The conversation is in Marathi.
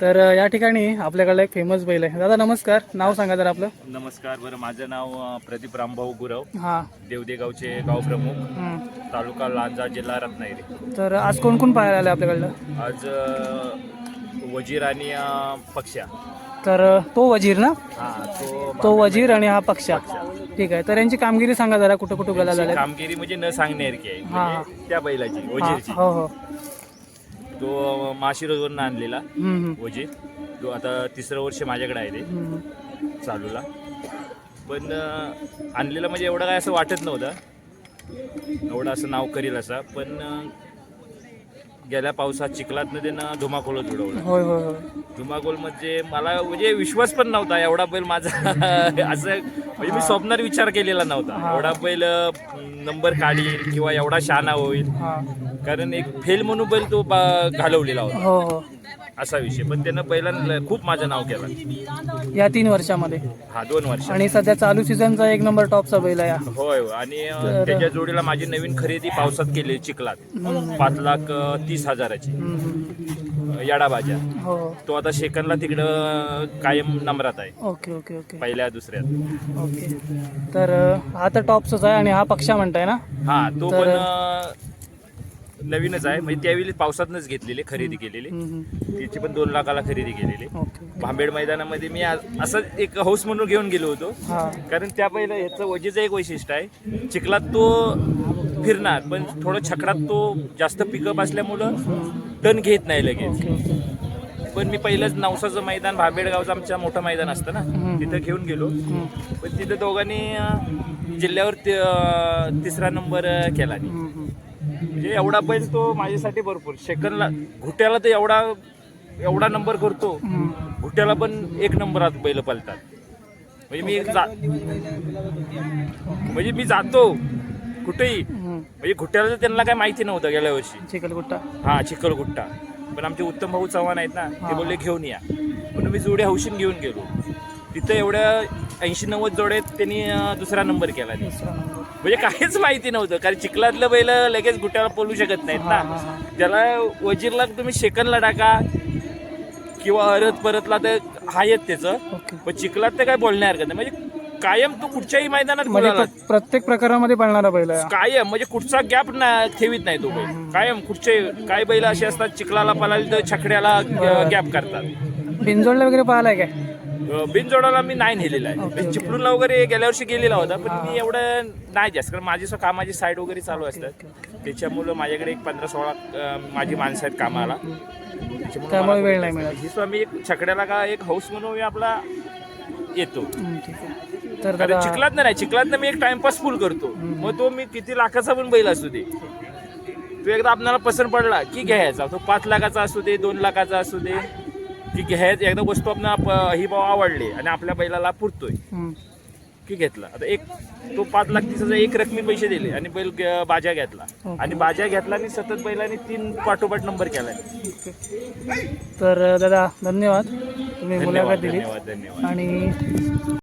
तर या ठिकाणी आपल्याकडे एक फेमस बैल आहे. दादा नमस्कार. नाव सांगा जरा आपलं. नमस्कार. बरं माझं नाव प्रदीप रामभाऊ गुरव. हां. देवदेगावचे गाव प्रमुख. तालुका लांजा जिल्हा रत्नागिरी. तर आज कोण कोण पाहायला आले आपल्याकडलं? आज वजीर आणि पक्ष्या तर तो वजीर ना? हा तो तो वजीर आणि हा पक्षा. ठीक आहे. तर यांची कामगिरी सांगा जरा कुठं कुठं गेला झाल्या कामगिरी म्हणजे न सांगण्यासारखी आहे. म्हणजे त्या बैलाची वजीरची. हो हो. तो माशिरोजवरून आणलेला. वजीर तो आता तिसरं वर्ष माझ्याकडे आहे ते. चालूला पण आणलेलं म्हणजे एवढं काय असं वाटत नव्हतं एवढं असं नाव करील असं पण गेल्या पावसात चिखलातनं त्यानं धुमाकूळच उडवलं. होय होय म्हणजे मला म्हणजे विश्वास पण नव्हता एवढा बैल माझा असं म्हणजे मी स्वप्नात विचार केलेला नव्हता. एवढा बैल नंबर काढील किंवा एवढा शहाणा होईल. कारण एक फेल म्हणून बैल तो बा- घालवलेला होता. हो हो. असा विषय. पण त्यानं बैलांना खूप माझं नाव केलं. या तीन वर्षामध्ये. हा दोन वर्ष. आणि सध्या चालू सीझनचा एक नंबर टॉपचा बैल आहे. होय. आणि त्याच्या जोडीला माझी नवीन खरेदी पावसात केली चिखलात. पाच लाख तीस हजाराची. हं, हं. याडा भाज्या हो. तो आता शेकनला तिकडं कायम नंबरात आहे. Okay okay okay. पहिल्या दुसऱ्यात ओके. तर हा तर टॉपचाच आहे आणि हा पक्षा म्हणताय ना? हा तो पण नवीनच आहे. म्हणजे त्यावेळी पावसातनच घेतलेली खरेदी केलेली. तिची पण दोन लाखाला खरेदी केलेली. भांबेड मैदानामध्ये मी असं एक हाऊस म्हणून घेऊन गेलो होतो. कारण त्या पहिलं ह्याचं वजेचं एक वैशिष्ट्य आहे. चिखलात तो फिरणार पण थोडं छकडात तो जास्त पिकअप असल्यामुळं टन घेत नाही लगेच. पण मी पहिलंच नवसाचं मैदान भांबेडगावचं आमच्या मोठं मैदान असतं ना. तिथं घेऊन गेलो. पण तिथं दोघांनी जिल्ह्यावर तिसरा नंबर केला. म्हणजे एवढा बैल तो माझ्यासाठी भरपूर. सेकंदला घुट्याला तर एवढा एवढा नंबर करतो. घुट्याला पण एक नंबरात बैल पलतात. म्हणजे मी जा म्हणजे मी जातो. कुठेही. म्हणजे घुट्याला तर त्यांना काय माहिती नव्हतं गेल्या वर्षी. चिखलगुट्टा. हा चिखलगुट्टा. पण आमचे उत्तम भाऊ चव्हाण आहेत ना ते बोलले घेऊन या. म्हणून मी जोड्या हौशीन घेऊन गेलो. तिथं एवढ्या ऐंशी नव्वद जोड्यात त्यांनी दुसरा नंबर केला. नाही म्हणजे काहीच माहिती नव्हतं. कारण चिखलातलं बैल लगेच गुट्याला पळू शकत नाहीत ना. त्याला वजीरला तुम्ही शेकनला टाका किंवा अरत परतला तर हायच त्याचं. पण चिखलात तर काय बोलण्यासारखं नाही. म्हणजे कायम तो कुठच्याही मैदानात म्हणजे प्रत्येक प्रकारामध्ये पळणारा बैल आहे. कायम म्हणजे कुठचा गॅप ना ठेवीत नाही तो बैल. कायम कुठचे काही बैल असे असतात चिखलाला पळाले तर छकड्याला गॅप करतात. बिनजोडला वगैरे पाहिलाय काय? बिनजोडाला मी नाही नेलेला आहे. चिपळूणला वगैरे गेल्या वर्षी गेलेला होता पण मी एवढं नाही जास्त. कारण माझी स्व- कामाची साईड वगैरे चालू असतात. त्याच्यामुळं माझ्याकडे एक पंधरा सोळा माझी माणसं आहेत कामाला. त्यामुळे वेळ नाही मिळत. ही स्वामी एक छकड्याला का एक हाऊस म्हणून मी आपला येतो. तर कारण चिखलात नाही चिखलात मी एक टाइमपास फुल करतो. मग तो मी किती लाखाचा पण बैल असू दे. तो एकदा आपल्याला पसंत पडला की घ्यायचा. तो पाच लाखाचा असू दे दोन लाखाचा असू दे. की घ्यायचं एकदा वस्तू आपल्याला ही भाव आवडली आणि आपल्या बैलाला पुरतोय. हं. की घेतला आता एक तो पाच लाख तीस हजार एक रकमी पैसे दिले आणि बैल ग- बाजा घेतला. आणि बाजा घेतला आणि सतत बैलाने तीन पाठोपाठ नंबर केलाय ओके तर दादा धन्यवाद. तुम्ही धन्यवाद मुलाखत दिली धन्यवाद धन्यवाद. आणि